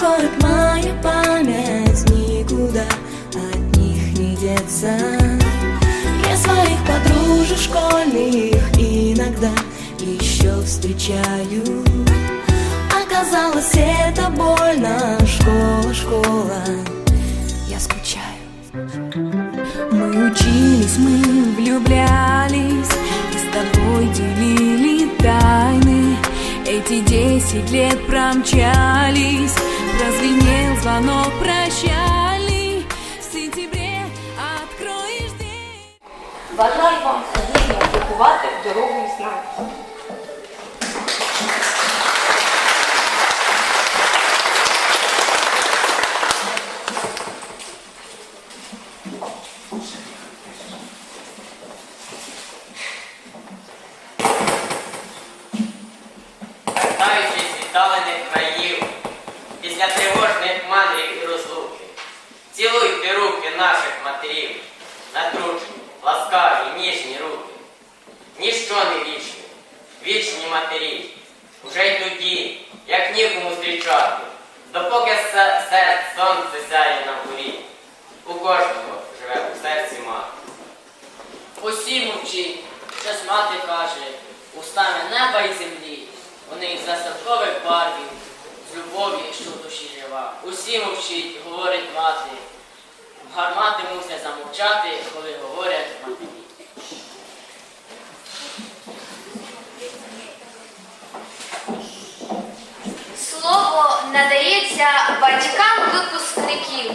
Как моя память никуда от них не деться. Я своих подружек школьных иногда еще встречаю. Оказалось, это больно, школа, школа. Я скучаю. Мы учились, мы влюблялись И с тобой делили тайны. Эти десять лет промчались Прозвенел звонок прощальный В сентябре откроешь дверь Бажаю вам сьогодні опікувати дорогою знань. Вертаючись як нікому зустрічати, допоки серце сонце сяє на горі, у кожного живе у серці мати. Усі мовчить, щось мати каже, устами неба і землі, у них засадкових барвів, з любові, що в душі жива. Усі мовчить, говорить мати. Гармати мусять замовчати, коли говорять матері. Слово надається батькам випускників.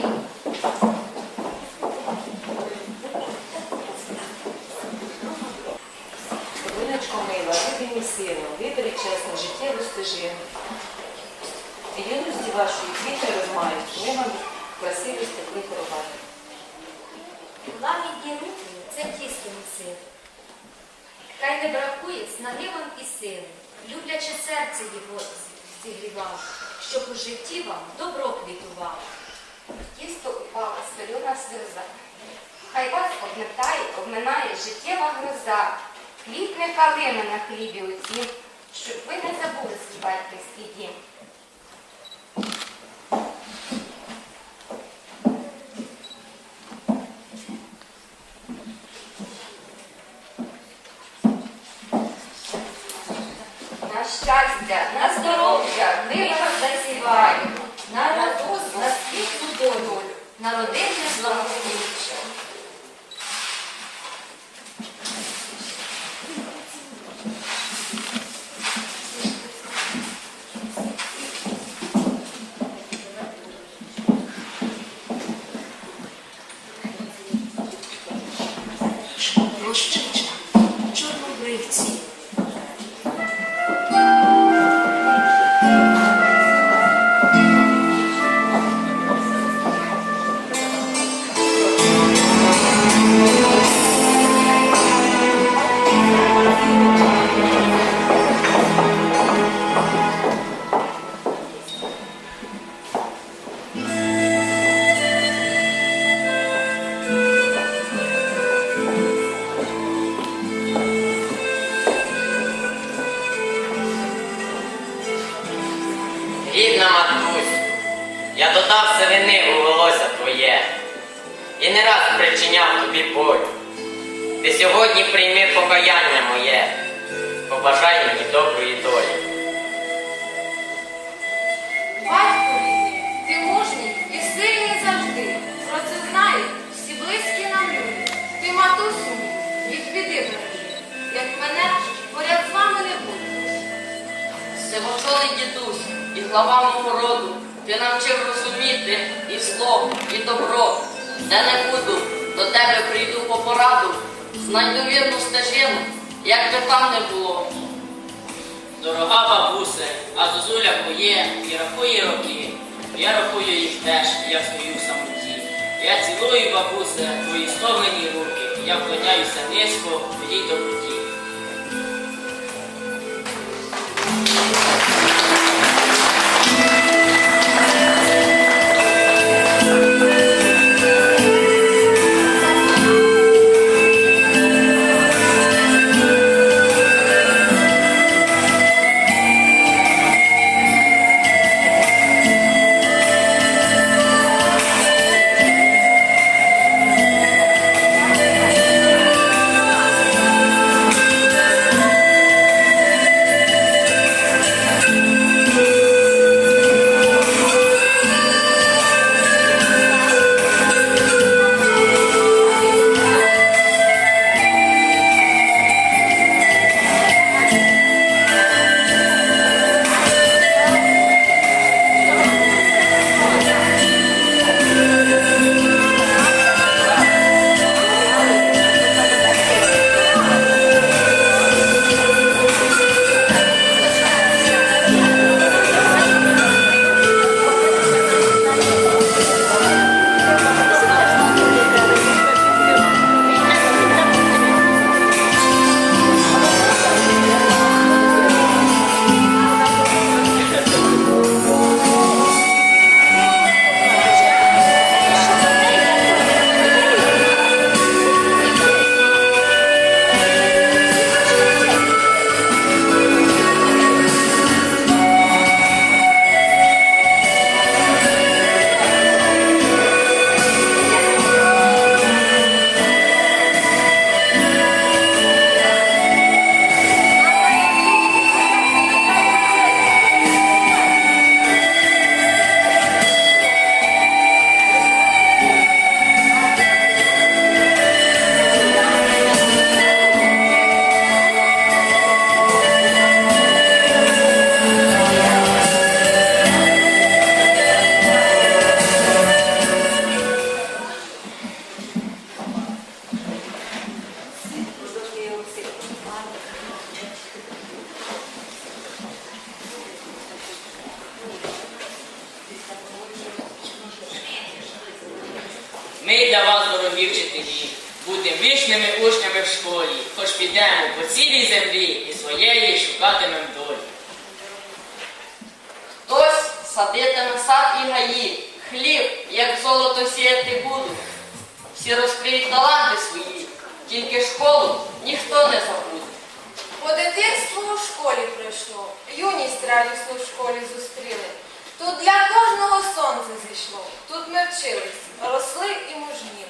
Виночко мила, любі мій сину, вибери чесно життєву стежину. Юності вашої квіти розмають, ми вам красиві степли проваді. Лагідні руки це тісто сил. Хай не бракує снаги вам і сили, любляче серце його зігрівав, щоб у житті вам добро квітувало. Тісто упала солюна сльоза. Хай вас обмитає, обминає життєва гроза. Квітне калина на хлібі у цім, щоб ви не забули співати батьківський я додав сивини у волосся твоє і не раз причиняв тобі боль. Ти сьогодні прийми покаяння моє, побажай мені доброї долі. Батько ти мужній і сильний завжди. Про це знають всі близькі нам люди. Ти матусю мій, від біди бережи. Як мене поряд з вами не буде. Сивоцолий дідусь і глава мого роду, ти навчив розуміти і зло, і добро. Де не буду, до тебе прийду по пораду, знайду вірну стежину, як би там не було. Дорога бабусе, а зозуля моє і рахує роки. Я рахую їх теж, я стою в самоті. Я цілую, бабусе, твої стомлені руки. Я вклоняюся низько твоїй доброті. Золото сіяти будуть. Всі розкриють таланти свої, тільки школу ніхто не забуде. По дитинству у школі пройшло, юність радісну в школі зустріли. Тут для кожного сонце зійшло, тут ми вчились, росли і мужніли.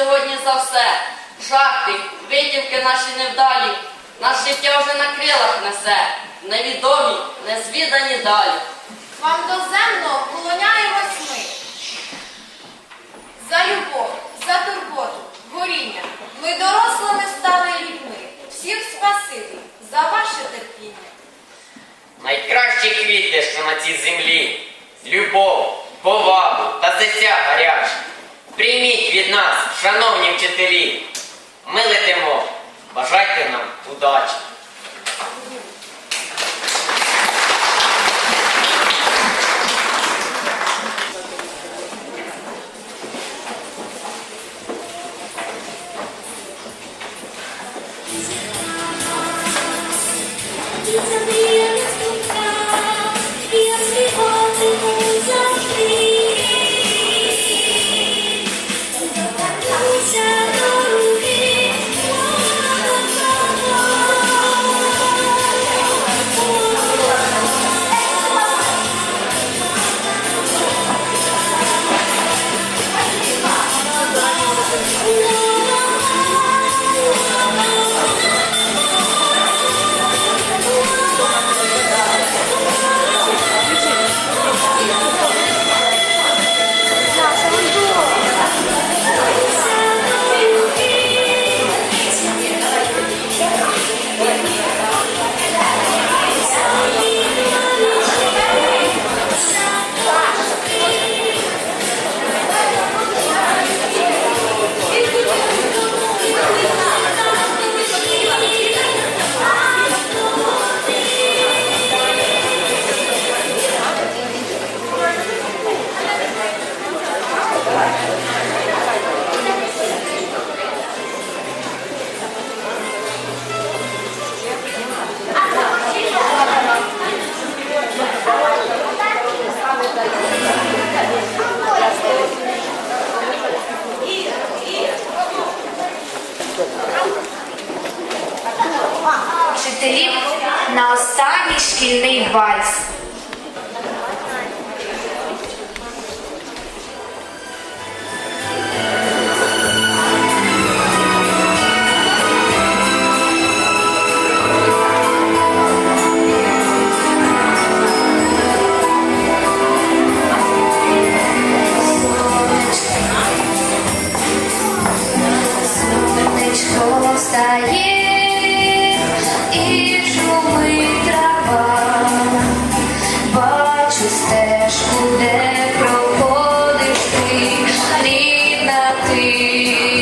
Сьогодні за все. Шахти, витівки наші невдалі. Нас життя вже на крилах несе. Невідомі, незвідані далі. Вам доземно полоняємось ми. За любов, за турботу, горіння. Ми дорослими стали людьми. Всім спасибі за ваше терпіння. Найкращі квіти, що на цій землі. Любов, повагу та серця гарячі. Прийміть від нас, шановні вчителі. Ми летимо. Бажайте нам удачі. ti.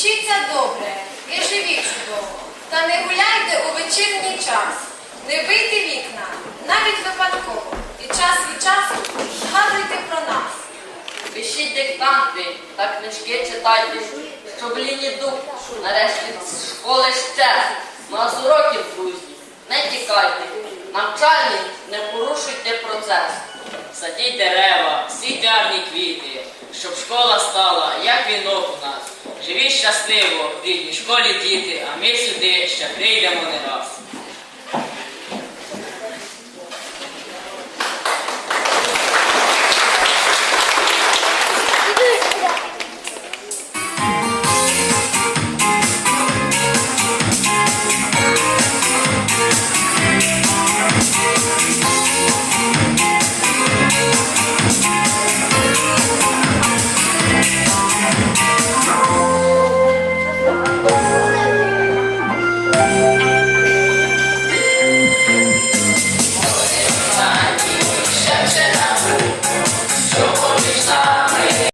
Учіться добре, вірші живіть чудово, та не гуляйте у вечірній час. Не бийте вікна, навіть випадково. І час від часу згадуйте про нас. Пишіть диктанти та книжки читайте, щоб лінії дух нарешті з школи ще. Ну а з уроків, друзі, не тікайте. Навчальний не порушуйте процес. Садіть дерева, сійте гарні квіти, щоб школа стала, як вінок у нас. Живіть щасливо, в рідній школі діти, а ми сюди ще прийдемо не раз.